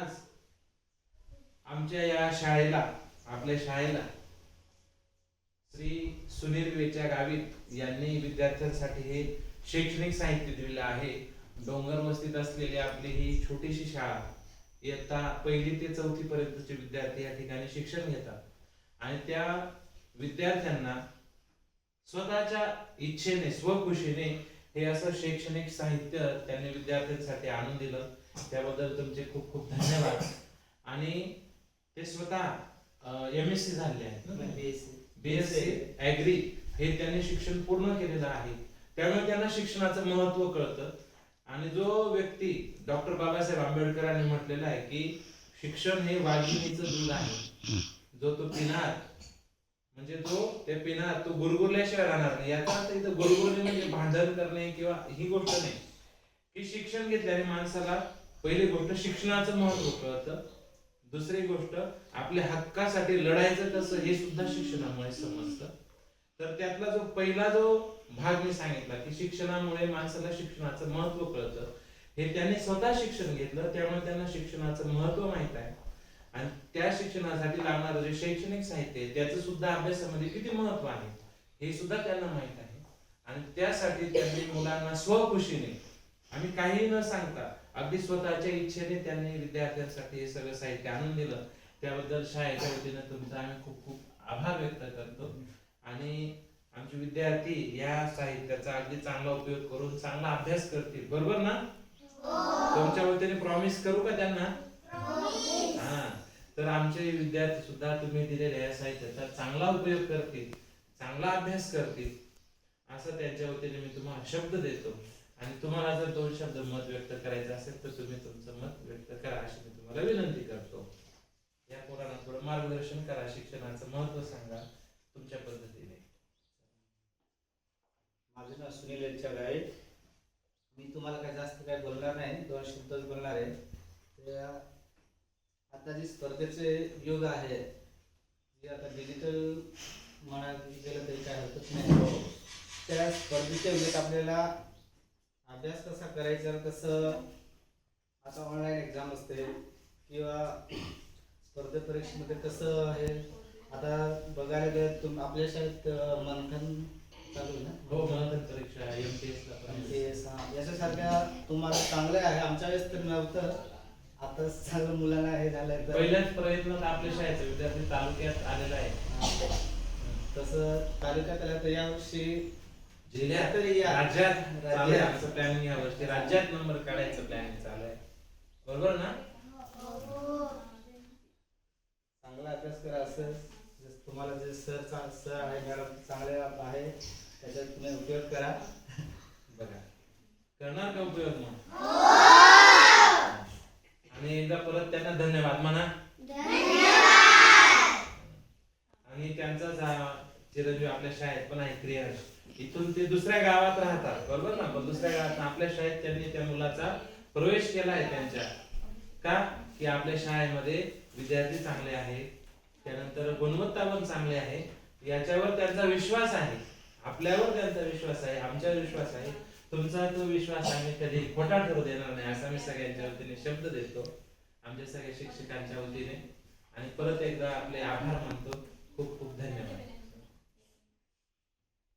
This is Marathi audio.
आज आमच्या या शाळेला आपल्या शाळेला श्री सुनील वेच्या गावित यांनी विद्यार्थ्यांसाठी हे शैक्षणिक साहित्य दिलेलं आहे. डोंगर वस्तीत असलेली आपली ही छोटीशी शाळा इयत्ता पहिली ते चौथी पर्यंतचे विद्यार्थी या ठिकाणी शिक्षण घेतात. आणि त्या विद्यार्थ्यांना स्वतःच्या इच्छेने स्वखुशीने हे असं शैक्षणिक साहित्य त्यांनी विद्यार्थ्यांसाठी आणून दिलं. त्याबद्दल तुमचे खूप खूप धन्यवाद. आणि ते स्वतः एम एस सी झाले आहेत? बीएससी ऍग्री हे त्यांनी शिक्षण पूर्ण केलेलं आहे. त्यामुळे त्यांना शिक्षणाचं महत्त्व कळतं. आणि जो व्यक्ती डॉक्टर बाबासाहेब आंबेडकरांनी म्हटलेला आहे की शिक्षण हे वाघिणीचं दूध आहे. जो तो पिणार म्हणजे जो ते पिणार तो गुरगुरल्याशिवाय राहणार नाही. याचा अर्थ इथं गुरगुरणे म्हणजे भांडण करणे किंवा ही गोष्ट नाही. की शिक्षण घेतल्याने माणसाला पहिली गोष्ट शिक्षणाचं महत्त्व कळतं. दुसरी गोष्ट आपल्या हक्कासाठी लढायचं कसं हे सुद्धा शिक्षणामुळे समजतं. तर त्यातला जो पहिला जो भाग मी सांगितला की शिक्षणामुळे माणसाला शिक्षणाचं महत्त्व कळतं हे त्यांनी स्वतः शिक्षण घेतलं त्यामुळे त्यांना शिक्षणाचं महत्त्व माहीत आहे. आणि त्या शिक्षणासाठी लागणारं जे शैक्षणिक साहित्य आहे त्याचं सुद्धा अभ्यासामध्ये किती महत्त्व आहे हे सुद्धा त्यांना माहीत आहे. आणि त्यासाठी त्यांनी मुलांना स्वखुशीने आम्ही काही न सांगता अगदी स्वतःच्या इच्छेने त्यांनी विद्यार्थ्यांसाठी हे सगळं साहित्य आणून दिलं. त्याबद्दल शाळेच्या वतीने तुमचा आम्ही खूप खूप आभार व्यक्त करतो. आणि आमचे विद्यार्थी या साहित्याचा अगदी चांगला उपयोग करून चांगला अभ्यास करतील. बरोबर ना? तुमच्या वतीने प्रॉमिस करू का त्यांना? हा. तर आमचे विद्यार्थी सुद्धा तुम्ही दिलेल्या या साहित्याचा चांगला उपयोग करतील चांगला अभ्यास करतील. असं त्यांच्या वतीने मी तुम्हाला शब्द देतो. आणि तुम्हाला जर दोन शब्द मत व्यक्त करायचं असेल तर तुम्ही तुमचं मत व्यक्त करा अशी मी तुम्हाला विनंती करतो. या पोरांना थोडं मार्गदर्शन करा शिक्षणाचं महत्त्व सांगा तुमच्या पद्धतीने. माझं नाव सुनील यांच्या गाळे मी तुम्हाला काय जास्त काय बोलणार नाही दोन शब्दच बोलणार आहे. आता जी स्पर्धेचे युग आहे जे आता डिजिटल म्हणा गेलं तरी काय हरकत नाही. त्या स्पर्धेच्या वेळेत आपल्याला अभ्यास कसा करायचा कसं आता ऑनलाईन एक्झाम असते किंवा स्पर्धा परीक्षेमध्ये कसं आहे आता बघायला गेलं तुम आपल्या शाळेत मंथन चालू आहे ना? हो परीक्षा एमपीएस ला पण. ते सा- याच्यासारख्या तुम्हाला चांगलं आहे. आमच्या वेळेस तर नव्हतं. आता सगळं मुलांना हे झालंय तर पहिल्याच प्रयत्नात आपल्या शाळेचा विद्यार्थी तालुक्यात आलेला आहे. हा. तसं तालुक्यात आलं तर यावर्षी जिल्ह्यात तरी या- राज्यात चालू आहे राज्यात. आमचं प्लॅनिंग या वर्षी. राज्यात नंबर काढायचं प्लॅनिंग चालू आहे. बरोबर ना? चांगला अभ्यास करा असं. जसं तुम्हाला जे सर चा- सर आहे मॅडम चांगले आहे त्याच्यात तुम्ही उपयोग करा. बघा करणार का उपयोग मग आणि एकदा परत त्यांना धन्यवाद म्हणा. आणि त्यांचाच हा चिरंजीव आपल्या शाळेत पण आहे क्रियाश. इथून ते दुसऱ्या गावात राहतात बरोबर ना? पण दुसऱ्या गावात आपल्या शाळेत त्यांनी त्या मुलाचा प्रवेश केला आहे त्यांच्या. का? की आपल्या शाळेमध्ये विद्यार्थी चांगले आहेत त्यानंतर गुणवत्ता पण चांगली आहे. याच्यावर त्यांचा विश्वास आहे. आपल्यावर त्यांचा विश्वास आहे आमच्यावर विश्वास आहे. तुमचा तो विश्वास आम्ही कधी खोटा ठरू देणार नाही असा मी सगळ्यांच्या वतीने शब्द देतो. आमच्या सगळ्या शिक्षकांच्या वतीने. आणि परत एकदा आपले आभार मानतो. खूप खूप धन्यवाद.